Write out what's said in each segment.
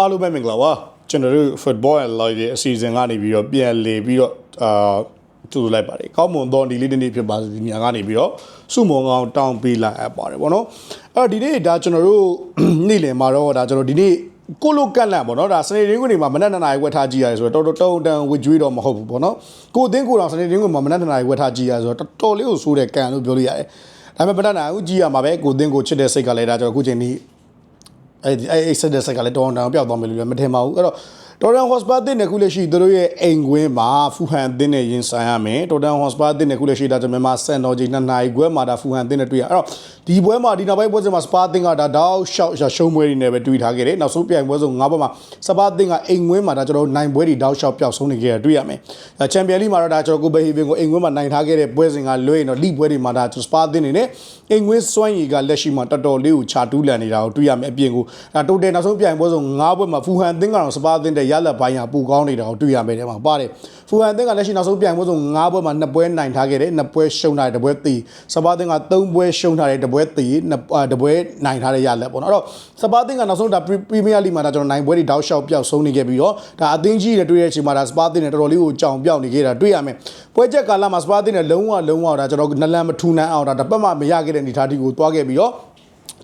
အားလုံးပဲမင်္ဂလာပါကျွန်တော်တို့ football and live ရဲ့အစီအစဉ်ကနေပြီးတော့ပြန်လေပြီးတော့အာတူလိုက်ပါတယ်ကောင်းမွန်သောဒီလေးတစ်နေ့ဖြစ်ပါစေဒီညကနေပြီးတော့စုမုံကောင်တောင်းပေးလိုက်အပ်ပါတယ်ဗောနော်အဲ့တော့ဒီနေ့ဒါကျွန်တော်တို့နေ့လယ်မှာတော့ဒါကျွန်တော်ဒီနေ့ကိုလိုကန့်လန့်ပေါ့နော်ဒါစနေရင်းခွေတွေမှာမနက်2နာရီဝက်ထားကြည့်ရတယ်ဆိုတော့တော်တော်တုံတန်ဝစ်ကြွေးတော့မဟုတ်ဘူးပေါ့နော်ကိုအသင်းကိုတော့စနေရင်းခွေမှာမနက်2နာရီဝက်ထားကြည့်ရတယ်ဆိုတော့တော်တော်လေးကိုစိုးတဲ့ကန်လို့ပြောလို့ရတယ်ဒါပေမဲ့မနက်2နာရီကြည့်ရမှာပဲကိုအသင်းကိုချစ်တဲ့စိတ်ကလည်းဒါကျွန်တော်အခုချိန်นี้ အဲ့ဒီအဲ့ဆက်တဲ့ဆက်ကလည်းတော်တော်ပျောက်သွားမယ်လို့လည်းမထင်ပါဘူးအဲ့တော့ တော်တန်ဟော့စပါတင်တဲ့ခုလက်ရှိသူတို့ရဲ့အိမ်ကွင်းမှာဖူဟန်တင်နဲ့ရင်ဆိုင်ရမယ်တော်တန်ဟော့စပါတင်တဲ့ခုလက်ရှိဒါကျွန်တော်မြန်မာစံတော်ကြီးနှစ်နာရီခွဲမှာဒါဖူဟန်တင်နဲ့တွေ့ရအဲ့တော့ဒီပွဲမှာဒီနောက်ပိုင်းပွဲစဉ်မှာစပါတင်ကဒါတောက်ရှောက်ရှုံးပွဲတွေနဲ့ပဲတွေ့ထားခဲ့တယ်နောက်ဆုံးပြိုင်ပွဲဆုံး၅ပွဲမှာစပါတင်ကအိမ်ကွင်းမှာဒါကျွန်တော်နိုင်ပွဲတွေတောက်ရှောက်ပျောက်ဆုံးနေခဲ့ရတွေ့ရမယ်ချန်ပီယံလိမှာတော့ဒါကျွန်တော်ကိုဘဟီဗင်ကိုအိမ်ကွင်းမှာနိုင်ထားခဲ့တဲ့ပွဲစဉ်ကလွဲရင်တော့လိပွဲတွေမှာဒါကျွန်တော်စပါတင်နေနဲ့အိမ်ကွင်းစွမ်းရည်ကလက်ရှိမှာတော်တော်လေးကိုခြာတူးလန်နေတာကိုတွေ့ရမယ်အပြင်ကိုဒါတိုတယ်နောက်ဆုံးပြိုင်ပွဲဆုံး၅ပွဲမှာဖူဟန်တင်ကတော့စပါတင်တဲ့ရလက်ပိုင်းကပူကောင်းနေတာကိုတွေ့ရမယ်တဲ့မှာပါတယ်ဖူဟန်တင်ကလက်ရှိနောက်ဆုံးပြိုင်ပွဲဆုံး၅ပွဲမှာ2ပွဲနိုင်ထားခဲ့တယ်2ပွဲရှုံးထားတယ်တစ်ပွဲตีစပါတင်က3ပွဲရှုံးထားတယ်တစ်ပွဲตีတစ်ပွဲနိုင်ထားတဲ့ရလက်ပေါ့နော်အဲ့တော့စပါတင်ကနောက်ဆုံးဒါပရီးမီးယားလိမှာဒါကျွန်တော်နိုင်ပွဲတွေတောက်လျှောက်ပျောက်ဆုံးနေခဲ့ပြီးတော့ဒါအသင်းကြီးတွေတွေ့တဲ့အချိန်မှာဒါစပါတင်နဲ့တော်တော်လေးကိုကြောင်ပြောက်နေခဲ့တာတွေ့ရမယ်ပွဲချက်ကာလမှာစပါတင်နဲ့လုံးဝလုံးဝဒါကျွန်တော်နလန်မထူနိုင်အောင်ဒါတစ်ပတ်မှမရခဲ့တဲ့အနေအထားဒီကိုတွားခဲ့ပြီးတော့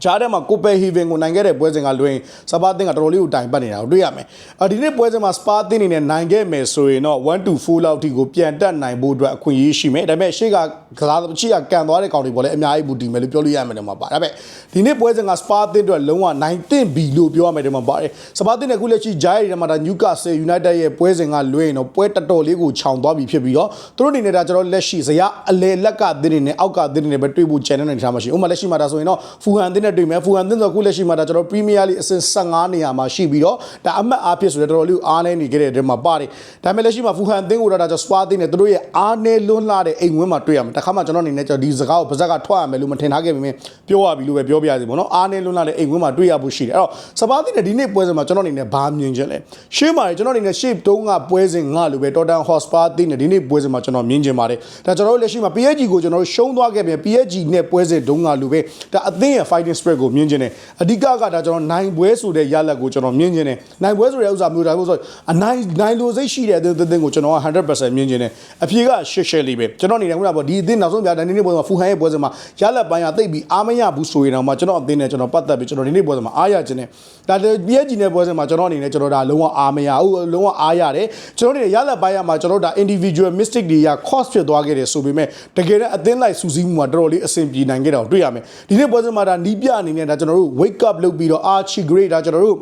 ဂျားထဲမှာကိုပယ်ဟီဗင်ကိုနိုင်ခဲ့တဲ့ပွဲစဉ်ကလွင်စပါတင်ကတော်တော်လေးကိုတိုင်ပတ်နေတာကိုတွေ့ရမယ်။အဒီနေ့ပွဲစဉ်မှာစပါတင်နေနဲ့နိုင်ခဲ့မယ်ဆိုရင်တော့1 to 4လောက်ထိကိုပြန်တက်နိုင်ဖို့အတွက်အခွင့်အရေးရှိမယ်။ဒါပေမဲ့ရှေ့ကကစားချီကကန်သွားတဲ့ကောင်တွေပေါ်လည်းအများကြီးဘူးတီမယ်လို့ပြောလို့ရမယ်တယ်မှာပါ။ဒါပေမဲ့ဒီနေ့ပွဲစဉ်ကစပါတင်အတွက်လုံးဝနိုင်တင်ပြီလို့ပြောရမယ်တယ်မှာပါတယ်။စပါတင်နဲ့ခုလက်ရှိဂျားရီထဲမှာဒါနျူကာဆယ်ယူနိုက်တက်ရဲ့ပွဲစဉ်ကလွင်တော့ပွဲတော်တော်လေးကိုခြောင်သွားပြီဖြစ်ပြီးတော့သူတို့အနေနဲ့ဒါကျွန်တော်လက်ရှိဇယားအလေလက်ကတင်းနေနဲ့အောက်ကတင်းနေပဲတွေ့ဖို့ channel နဲ့ထားမှာရှိ။ဥပမာလက်ရှိမှာဒါဆိုရင်တော့ဖူဟန်တင်းနဲ့တွေ့မယ်ဖူဟန်တင်းဆိုခုလက်ရှိမှာဒါကျွန်တော် Premier League အဆင့်15နေရာမှာရှိပြီးတော့ဒါအမှတ်အားဖြင့်ဆိုတော့တော်တော်လေးအားနေနေကြတဲ့အတွင်းမှာပါတယ်ဒါပေမဲ့လက်ရှိမှာဖူဟန်တင်းကိုတော့ဒါကျွန်တော် Spa တင်းနဲ့သူတို့ရဲ့အားနေလွန်းလာတဲ့အိမ်ဝင်းမှာတွေ့ရမှာတခါမှကျွန်တော်အနေနဲ့ကျွန်တော်ဒီစကားကိုပါဇက်ကထွက်ရမယ်လို့မထင်ထားခဲ့ပေမဲ့ပြောရပြီလို့ပဲပြောပြရစီပေါ့နော်အားနေလွန်းလာတဲ့အိမ်ဝင်းမှာတွေ့ရဖို့ရှိတယ်အဲ့တော့ Spa တင်းနဲ့ဒီနေ့ပွဲစဉ်မှာကျွန်တော်အနေနဲ့ဘာမြင်ချင်လဲရှေ့မှာကျွန်တော်အနေနဲ့ shape တုံးကပွဲစဉ်ငါလိုပဲ Tottenham Hotspur တင်းနဲ့ဒီနေ့ပွဲစဉ်မှာကျွန်တော်မြင်ချင်ပါတယ်ဒါကျွန်တော်တို့လက်ရှိမှာ PSG ကိုကျွန်တော်တို့ရှုံးသွားခဲ့ပြန် PSG နဲ့ပွဲစဉ်တုံးကလိုပဲဒါအသင်းရဲ့ fighting spirit ကိုမြင်ချင်တယ်အဓိကကဒါကျွန်တော်နိုင်ပွဲဆိုတဲ့ရလက်ကိုကျွန်တော်မြင်ချင်တယ်နိုင်ပွဲဆိုတဲ့ဥစ္စာမျိုးဒါမျိုးဆိုအနိုင်နိုင်လိုစိတ်ရှိတဲ့အသင်းအသင်းကိုကျွန်တော်က100%မြင်ချင်တယ်အဖြေကရှက်ရှက်လေးပဲကျွန်တော်အနေနဲ့ခုနကပေါ့ဒီအသင်းနောက်ဆုံးပြတဲ့နေ့နေ့ပွဲမှာဖူဟန်ရဲ့ပွဲစဉ်မှာရလက်ပိုင်းကတိတ်ပြီးအားမရဘူးဆိုရင်တော့မှကျွန်တော်အသင်းနဲ့ကျွန်တော်ပတ်သက်ပြီးကျွန်တော်ဒီနေ့ပွဲစဉ်မှာအားရခြင်းနဲ့ဒါ PSG နဲ့ပွဲစဉ်မှာကျွန်တော်အနေနဲ့ကျွန်တော်ဒါလုံးဝအားမရဘူးလုံးဝအားရတယ်ကျွန်တော်အနေနဲ့ရလက်ပိုင်းမှာကျွန်တော်ဒါ individual mistake တွေက cost ဖြစ်သွားခဲ့တယ်ဆိုပေမဲ့တကယ်တော့အသင်းလိုက်စူးစီးမှုမှာတော်တော်လေးအဆင်ပြေနိုင်ခဲ့တာကိုတွေ့ရမယ်ဒီနေ့ပွဲစဉ်မှာဒါနီးပြအနေနဲ့ဒါကျွန်တော်တို့ wake up လုပ်ပြီးတော့ archie grade ဒါကျွန်တော်တို့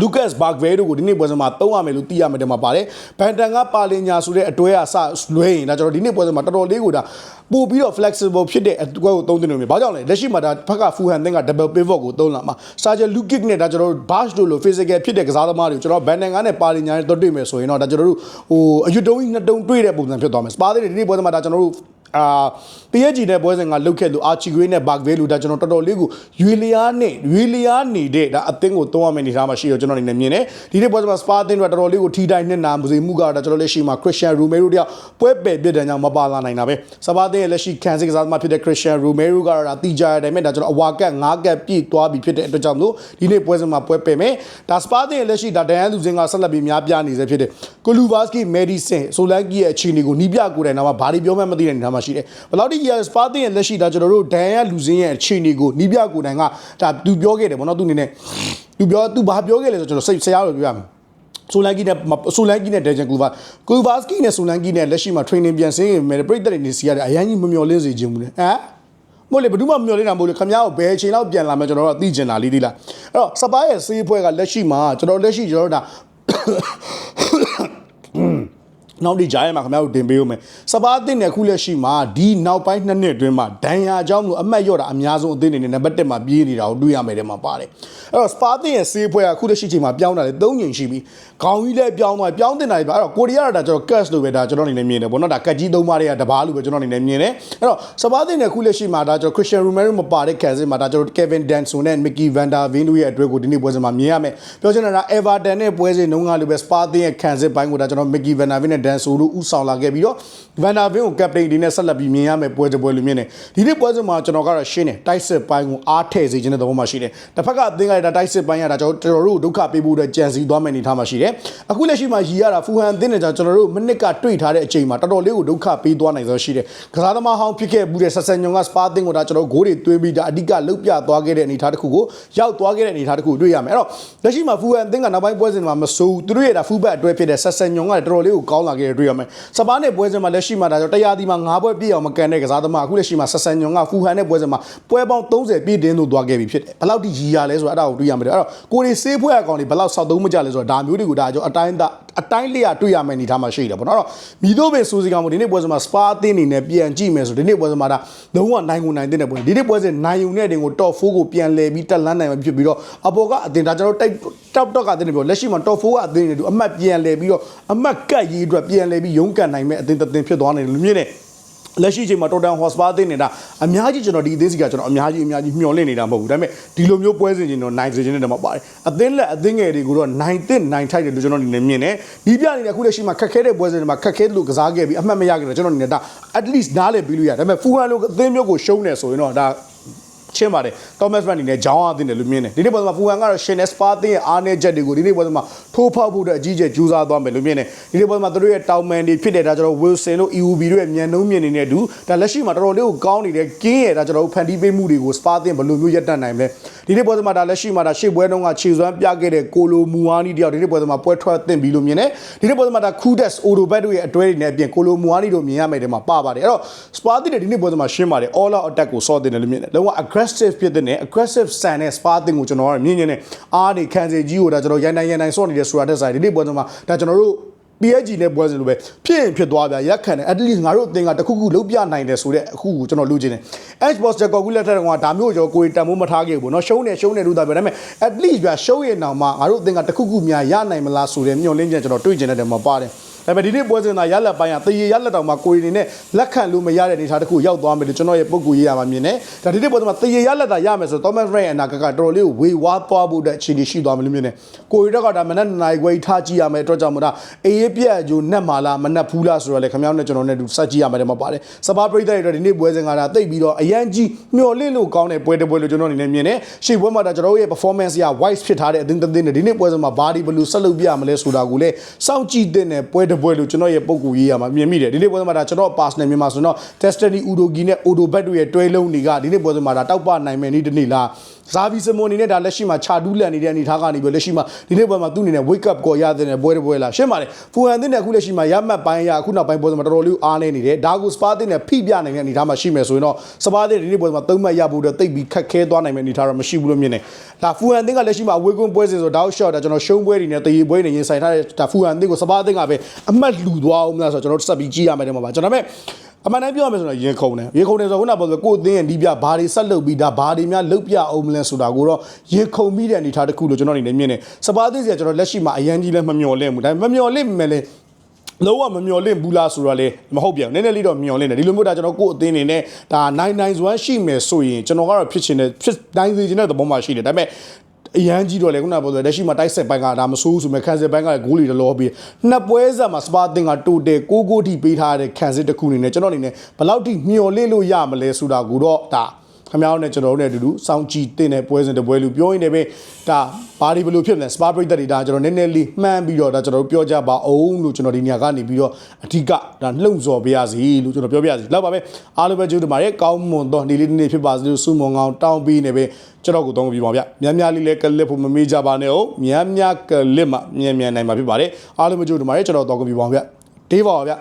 လူကတ်ဘာဂဗဲတို့ကိုဒီနေ့ပွဲစဉ်မှာသုံးရမယ်လို့သိရမယ်တဲ့မှာပါတယ်ဘန်တန်ကပါလင်ညာဆိုတဲ့အတွဲအစလွဲရင်ဒါကျွန်တော်ဒီနေ့ပွဲစဉ်မှာတော်တော်လေးကိုဒါပို့ပြီးတော့ flexible ဖြစ်တဲ့အတွဲကိုသုံးသင့်လို့မျိုးဘာကြောင့်လဲလက်ရှိမှာဒါဘက်ကဖူဟန်သင်းက double pivot ကိုသုံးလာမှာစာဂျယ်လူကစ်နဲ့ဒါကျွန်တော်တို့ bash တို့လို physical ဖြစ်တဲ့ကစားသမားတွေကိုကျွန်တော်ဘန်တန်ကနဲ့ပါလင်ညာနဲ့တွေ့မယ်ဆိုရင်တော့ဒါကျွန်တော်တို့ဟိုအယူတုံးကြီးနှစ်တုံးတွေ့တဲ့ပုံစံဖြစ်သွားမယ်စပါးတဲ့ဒီနေ့ပွဲစဉ်မှာဒါကျွန်တော်တို့ အာ PSG နဲ့ပွဲစဉ်ကလုတ်ခဲ့လို့အာချီဂွေးနဲ့ဘတ်ဗေးလူဒါကျွန်တော်တော်တော်လေးကိုရွေလျားနဲ့ရွေလျားနေတဲ့ဒါအသင်းကိုသုံးရမယ့်အနေအထားမှာရှိတော့ကျွန်တော်အနေနဲ့မြင်တယ်ဒီနေ့ပွဲစဉ်မှာစပါအသင်းတို့တော်တော်လေးကိုထီတိုင်းနဲ့နာမစေမှုကတော့ဒါကျွန်တော်လက်ရှိမှာခရစ်စတန်ရူမဲရိုတယောက်ပွဲပယ်ပြစ်တဲ့ကြောင့်မပါလာနိုင်တာပဲစပါအသင်းရဲ့လက်ရှိခံစစ်ကစားသမားဖြစ်တဲ့ခရစ်စတန်ရူမဲရိုကတော့ဒါတီကြရတဲ့မဲ့ဒါကျွန်တော်အဝါကတ်၅ကတ်ပြည့်သွားပြီဖြစ်တဲ့အတွက်ကြောင့်မို့ဒီနေ့ပွဲစဉ်မှာပွဲပယ်မယ်ဒါစပါအသင်းရဲ့လက်ရှိဒါဒန်ယန်လူစင်ကဆက်လက်ပြီးများပြနေစေဖြစ်တဲ့ကိုလူဗာစကီမယ်ဒီဆင်ဆိုလန်ကီရဲ့အခြေအနေကိုနီးပြကိုယ်တိုင်တော့ဘာတွေပြောမှမသိတဲ့အနေအထားမှာရှိတယ်ဘယ်လောက်ထိစပါတင်ရဲ့လက်ရှိဒါကျွန်တော်တို့ဒန်ရလူစင်းရဲ့အခြေအနေကိုနီးပြကိုယ်တိုင်ကဒါသူပြောခဲ့တယ်ဗောနော်သူအနေနဲ့သူပြောသူဘာပြောခဲ့လဲဆိုကျွန်တော်စိတ်ဆရာလို့ပြောရမယ်ဆိုလန်ကီနဲ့ဆိုလန်ကီနဲ့ဒေဂျန်ကူဗာကူဗာစကီနဲ့ဆိုလန်ကီနဲ့လက်ရှိမှာ training ပြန်ဆင်းရင်မယ်ပြိတ္တတွေနေစီရတယ်အရင်ကြီးမမျော်လင့်စေခြင်းဘူးလေဟမ်မို့လေဘယ်သူမှမမျော်လင့်တာမို့လေခမ ्या ကိုဘယ်အချိန်လောက်ပြန်လာမယ်ကျွန်တော်တို့ကသိကျင်တာလေးသေးလားအဲ့တော့စပါးရဲ့စေးဖွဲကလက်ရှိမှာကျွန်တော်လက်ရှိကျွန်တော်တို့ဒါ နောက်ဒီဂျားရဲမှာခင်ဗျားတို့တင်ပေးဦးမယ်စပါးအသင်းနဲ့ခုလက်ရှိမှာဒီနောက်ပိုင်းနှစ်နှစ်အတွင်းမှာဒန်ယာအကြောင်းလို့အမှတ်ရော့တာအများဆုံးအသင်းတွေနဲ့နံပါတ်1မှာပြေးနေတာကိုတွေ့ရမယ်တဲ့မှာပါတယ်အဲ့တော့စပါးအသင်းရဲ့စေးဖွဲကခုလက်ရှိချိန်မှာပြောင်းတာလေ၃ညင်ရှိပြီခေါင်းကြီးလည်းပြောင်းသွားပြောင်းတင်တာလေအဲ့တော့ကိုရီးယားကဒါကျွန်တော် cash လို့ပဲဒါကျွန်တော်အနေနဲ့မြင်တယ်ပေါ့နော်ဒါကတ်ကြီးသုံးပါးတွေကတဘာလို့ပဲကျွန်တော်အနေနဲ့မြင်တယ်အဲ့တော့စပါးအသင်းနဲ့ခုလက်ရှိမှာဒါကျွန်တော် Christian Romero မပါတဲ့ခံစစ်မှာဒါကျွန်တော် Kevin Danson နဲ့ Mickey Van der Veen တို့ရဲ့အတွက်ကိုဒီနေ့ပွဲစဉ်မှာမြင်ရမယ်ပြောချင်တာက Everton နဲ့ပွဲစဉ်နှုန်းကလိုပဲ Spa အသင်းရဲ့ခံစစ်ပိုင်းကိုဒါကျွန်တော် Mickey Van der Veen နဲ့ဒန်ဆိုတို့ဥဆောင်လာခဲ့ပြီးတော့ဗန်နာဗင်းကိုကပတိန်ဒီနဲ့ဆက်လက်ပြီးမြင်ရမယ်ပွဲတစ်ပွဲလိုမြင်တယ်ဒီနေ့ပွဲစဉ်မှာကျွန်တော်ကတော့ရှင်းတယ်တိုက်စစ်ပိုင်းကိုအားထည့်စေခြင်းတဲ့သဘောမှရှိတယ်တစ်ဖက်ကအသင်းကဒါတိုက်စစ်ပိုင်းရတာကျွန်တော်တို့ဒုက္ခပေးဖို့အတွက်ကြံစည်သွားမယ်အနေထားမှရှိတယ်အခုလက်ရှိမှာရည်ရတာဖူဟန်အသင်းနဲ့ကျွန်တော်တို့မိနစ်ကတွေ့ထားတဲ့အချိန်မှာတော်တော်လေးကိုဒုက္ခပေးသွားနိုင်သောရှိတယ်ကစားသမားဟောင်းဖြစ်ခဲ့မှုတဲ့ဆက်ဆန်ညုံကစပါအသင်းကိုဒါကျွန်တော်ဂိုးတွေသွင်းပြီးဒါအဓိကလုတ်ပြသွားခဲ့တဲ့အနေထားတစ်ခုကိုရောက်သွားခဲ့တဲ့အနေထားတစ်ခုတွေ့ရမယ်အဲ့တော့လက်ရှိမှာဖူဟန်အသင်းကနောက်ပိုင်းပွဲစဉ်မှာမဆိုးသူတို့ရဲ့ဒါဖူဘက်အတွဲဖြစ်တဲ့ဆက်ဆန်ညုံကတော်တော်လေးကိုကောင်းလာခဲ့တဲ့တွေ့ရမယ်စပါနဲ့ပွဲစဉ်မှာလက်ရှိမှာဒါကျွန်တော်တရားဒီမှာ၅ပွဲပြည့်အောင်မကန်တဲ့ကစားသမားအခုလက်ရှိမှာဆက်ဆန်ညုံကဖူဟန်နဲ့ပွဲစဉ်မှာပွဲပေါင်း30ပြည့်တင်းသို့သွားခဲ့ပြီဖြစ်တယ်ဘယ်လောက်ထိရည်ရလဲဆိုတော့အဲ့ဒါကိုတွေ့ရမယ်အဲ့တော့ကိုရီစေးဖွဲအကောင်တွေဘယ်လောက်ဆောက်သုံးမကြလဲဆိုတော့ဒါမျိုးတွေကိုဒါကျွန်တော်အတိုင်းသား အတိုင်းလျာတွေ့ရမယ်အနေထားမှာရှိတယ်ပေါ့နော်အဲ့တော့မိတို့ပဲစူစီကောင်မို့ဒီနေ့ပွဲစဉ်မှာစပါအသင်းအနေနဲ့ပြန်ကြည့်မယ်ဆိုဒီနေ့ပွဲစဉ်မှာဒါလုံးဝနိုင်ကိုနိုင်တဲ့ပွဲဒီနေ့ပွဲစဉ်နိုင်ုံနဲ့တင်ကို top 4ကိုပြန်လဲပြီးတက်လန်းနိုင်မှာဖြစ်ပြီးတော့အပေါ်ကအသင်းဒါကျွန်တော်တိုက် top top ကအသင်းတွေပြောလက်ရှိမှာ top 4ကအသင်းတွေတူအမှတ်ပြန်လဲပြီးတော့အမှတ်ကတ်ရေးအတွက်ပြန်လဲပြီးရုန်းကန်နိုင်မဲ့အသင်းတစ်သင်းဖြစ်သွားနေတယ်လို့မြင်တယ် လက်ရှိအချိန်မှာ Total Hotspur အသင်းနေတာအများကြီးကျွန်တော်ဒီအသင်းစီကကျွန်တော်အများကြီးအများကြီးမျှော်လင့်နေတာမဟုတ်ဘူးဒါပေမဲ့ဒီလိုမျိုးပွဲစဉ်ချင်းတော့နိုင်စေခြင်းနဲ့တမပါတယ်အသင်းလက်အသင်းငယ်တွေကိုတော့နိုင်တဲ့နိုင်ထိုက်တယ်လို့ကျွန်တော်ဒီနေ့မြင်တယ်ဒီပြနေတဲ့အခုလက်ရှိမှာခက်ခဲတဲ့ပွဲစဉ်တွေမှာခက်ခဲလို့ကစားခဲ့ပြီးအမှတ်မရခဲ့တော့ကျွန်တော်ဒီနေ့ဒါ at least နားလည်ပြီးလို့ရတယ်ဒါပေမဲ့ဖူဟန်လိုအသင်းမျိုးကိုရှုံးနေဆိုရင်တော့ဒါ ချင်းပါတယ် Thomas Mann အနေနဲ့ဂျောင်းအားတင်တယ်လို့မြင်တယ်ဒီနေ့ပွဲမှာဖူဟန်ကတော့ Shin Spa တင်ရဲ့အားနည်းချက်တွေကိုဒီနေ့ပွဲမှာထိုးဖောက်ဖို့အတွက်အကြီးအကျယ်ကြိုးစားသွားမယ်လို့မြင်တယ်ဒီနေ့ပွဲမှာသူတို့ရဲ့တောင်မန်တွေဖြစ်တဲ့ဒါကျွန်တော် Wilson တို့ EUB တို့ရဲ့မြန်နှုံးမြင်နေတဲ့တူဒါလက်ရှိမှာတော်တော်လေးကိုကောင်းနေတဲ့ကင်းရဲ့ဒါကျွန်တော်ဖန်တီးပေးမှုတွေကို Spa တင်ဘယ်လိုမျိုးရပ်တန့်နိုင်မလဲ ဒီနေ့ပွဲမှာဒါလက်ရှိမှာဒါရှေ့ပွဲတုန်းကခြေစွမ်းပြခဲ့တဲ့ကိုလိုမူအာနီတယောက်ဒီနေ့ပွဲမှာပွဲထွက်တင်ပြီလို့မြင်တယ်ဒီနေ့ပွဲမှာဒါ Kudes Odobet တို့ရဲ့အတွဲတွေနဲ့အပြင်ကိုလိုမူအာနီတို့မြင်ရမယ်တဲ့မှာပပါတယ်အဲ့တော့ Spa တင်တဲ့ဒီနေ့ပွဲမှာရှင်းပါတယ် all out attack ကိုစောတင်တယ်လို့မြင်တယ်လုံးဝ aggressive ဖြစ်တဲ့ aggressive ဆန်တဲ့ Spa တင်ကိုကျွန်တော်ကမြင်နေတယ်အားတွေခံစေကြီးကိုဒါကျွန်တော်ရိုင်းနိုင်ရိုင်းနိုင်စောနေတဲ့ဆိုတာတဲ့ဆိုင်ဒီနေ့ပွဲမှာဒါကျွန်တော်တို့ PSG နဲ့ပွဲစဉ်လိုပဲဖြစ်ရင်ဖြစ်သွားဗျာရက်ခံတယ် at least ငါတို့အသင်းကတခုခုလုံးပြနိုင်တယ်ဆိုတဲ့အခုကိုကျွန်တော်လူချင်းတယ် H boss ကြော်ကူလက်ထက်ကဒါမျိုးကျွန်တော်ကိုယ်တန်မိုးမထားခဲ့ဘူးเนาะရှုံးနေရှုံးနေလို့ဒါပဲဒါပေမဲ့ at least ဗျာရှုံးရင်တောင်မှငါတို့အသင်းကတခုခုများရနိုင်မလားဆိုတဲ့မျှော်လင့်ချက်ကျွန်တော်တွေးကျင်တဲ့တယ်မှာပါတယ် ဒါပေမဲ့ဒီနေ့ပွဲစဉ်သာရလက်ပိုင်းကတရေရလက်တောင်မှာကိုရီနေနဲ့လက်ခံလို့မရတဲ့အနေအထားတစ်ခုရောက်သွားမယ်လို့ကျွန်တော်ရဲ့ပုံကူရေးရမှာမြင်တယ်။ဒါဒီနေ့ပွဲစဉ်မှာတရေရလက်သာရမယ်ဆိုတော့ Thomas Ray အနာကကတော်တော်လေးကိုဝေဝါးသွားဖို့အတွက်အခြေအနေရှိသွားမယ်လို့မြင်တယ်။ကိုရီတော့ကဒါမနက်နိုင်ခွေထားကြည့်ရမယ်အတွက်ကြောင့်မို့ဒါအေးပြက်ဂျိုနက်မာလာမနက်ဖူးလားဆိုတော့လေခင်ဗျားတို့နဲ့ကျွန်တော်နဲ့တူစက်ကြည့်ရမယ်တဲ့မှာပါတယ်။စပါပရိသတ်တွေတော့ဒီနေ့ပွဲစဉ်ကဒါတိတ်ပြီးတော့အရန်ကြီးမျော်လင့်လို့ကောင်းတဲ့ပွဲတစ်ပွဲလို့ကျွန်တော်အနေနဲ့မြင်တယ်။ရှေ့ပွဲမှာဒါကျွန်တော်ရဲ့ performance က wise ဖြစ်ထားတဲ့အသင်းတစ်သင်းနဲ့ဒီနေ့ပွဲစဉ်မှာဘာဒီဘလူးဆက်လုပ်ပြရမလဲဆိုတာကိုလည်းစောင့်ကြည့်တဲ့ပွဲတစ်ပွဲလို့ကျွန်တော်ရဲ့ပုံကူရေးရမှာမြင်မိတယ်ဒီနေ့ပွဲစဉ်မှာဒါကျွန်တော် personal မြန်မာဆိုတော့ Destiny Udogi နဲ့ Odobet တို့ရဲ့တွဲလုံးတွေကဒီနေ့ပွဲစဉ်မှာဒါတောက်ပနိုင်မယ်နေ့တစ်နေ့လားဇာဗီစမွန်အနေနဲ့ဒါလက်ရှိမှာခြာတူးလန်နေတဲ့အနေထားကနေပြီးလက်ရှိမှာဒီနေ့ပွဲမှာသူ့အနေနဲ့ wake up call ရတဲ့ပွဲတစ်ပွဲလားရှင်းပါတယ်ဖူဟန်တင်တဲ့အခုလက်ရှိမှာရမှတ်ပိုင်းရအခုနောက်ပိုင်းပွဲစဉ်မှာတော်တော်လေးအားနေနေတယ်ဒါကိုစပါတင်နဲ့ဖိပြနိုင်တဲ့အနေထားမှာရှိမယ်ဆိုရင်တော့စပါတင်ဒီနေ့ပွဲမှာသုံးမှတ်ရဖို့အတွက်တိတ်ပြီးခက်ခဲသွားနိုင်မယ့်အနေထားတော့မရှိဘူးလို့မြင်တယ်ဒါဖူဟန်တင်ကလက်ရှိမှာအဝေးကွန်းပွဲစဉ်ဆိုတော့ shot ဒါကျွန်တော်ရှုံးပွဲတွေနဲ့တရေပွဲတွေရင်ဆိုင်ထားတဲ့ဒါဖူဟန်တင်ကိုစပါတင်ကပဲအမှတ်လူသွားအောင်မလားဆိုတော့ကျွန်တော်ဆက်ပြီးကြည့်ရမယ်တဲ့မှာပါကျွန်တော်မဲ့အမှန်တမ်းပြောရမယ်ဆိုတော့ရင်ခုန်တယ်ရင်ခုန်တယ်ဆိုတော့ခုနကပြောဆိုကိုယ်အသင်းရဲ့ဒီပြဘာတွေဆက်လုပ်ပြီးဒါဘာတွေများလုပ်ပြအောင်မလဲဆိုတာကိုတော့ရင်ခုန်ပြီးတဲ့အနေထားတစ်ခုလို့ကျွန်တော်အနေနဲ့မြင်တယ်စပါးသိစီကကျွန်တော်လက်ရှိမှာအရန်ကြီးလည်းမမျော်လင့်ဘူးဒါပေမဲ့မမျော်လင့်မယ်လေလုံးဝမမျော်လင့်ဘူးလားဆိုတော့လေမဟုတ်ပြန်နည်းနည်းလေးတော့မျော်လင့်တယ်ဒီလိုမျိုးဒါကျွန်တော်ကိုယ့်အသင်းနေနဲ့ဒါ99ရှိမယ်ဆိုရင်ကျွန်တော်ကတော့ဖြစ်ချင်တယ်ဖြစ်နိုင်စေချင်တဲ့သဘောမှရှိတယ်ဒါပေမဲ့ အရန်ကြီးတော့လေခုနကပြောဆိုလက်ရှိမှာတိုက်ဆက်ပိုင်းကဒါမဆိုးဘူးဆိုမဲ့ခံစစ်ပိုင်းကဂိုးလီတလောပြီးနှစ်ပွဲဆက်မှာစပါတင်ကတိုတယ်ကိုကိုထိပေးထားတဲ့ခံစစ်တစ်ခုအနေနဲ့ကျွန်တော်အနေနဲ့ဘယ်လောက်ထိမျော်လင့်လို့ရမလဲဆိုတာကိုတော့ဒါ ခမောင်းနဲ့ကျွန်တော်တို့နဲ့အတူတူစောင့်ကြည့်တင်တဲ့ပွဲစဉ်တစ်ပွဲလူပြောရင်လည်းပဲဒါဘာဒီဘယ်လိုဖြစ်မလဲစပါပရိသတ်တွေဒါကျွန်တော်နည်းနည်းလေးမှန်းပြီးတော့ဒါကျွန်တော်တို့ပြောကြပါအောင်လို့ကျွန်တော်ဒီနေရာကနေပြီးတော့အဓိကဒါလှုံ့ဆော်ပေးရစီလို့ကျွန်တော်ပြောပြရစီလောက်ပါပဲအားလုံးပဲကျေးဇူးတင်ပါတယ်ကောင်းမွန်သောနေ့လေးတစ်နေ့ဖြစ်ပါစေလို့ဆုမွန်ကောင်းတောင်းပေးနေပဲကျွန်တော်ကိုတောင်းပြပါဗျမြန်းများလေးလည်းကလစ်ဖို့မမေ့ကြပါနဲ့ဟုတ်မြန်းများကလစ်မှမြန်မြန်နိုင်မှာဖြစ်ပါတယ်အားလုံးပဲကျေးဇူးတင်ပါတယ်ကျွန်တော်တောင်းပြပါဗျတေးပါပါဗျ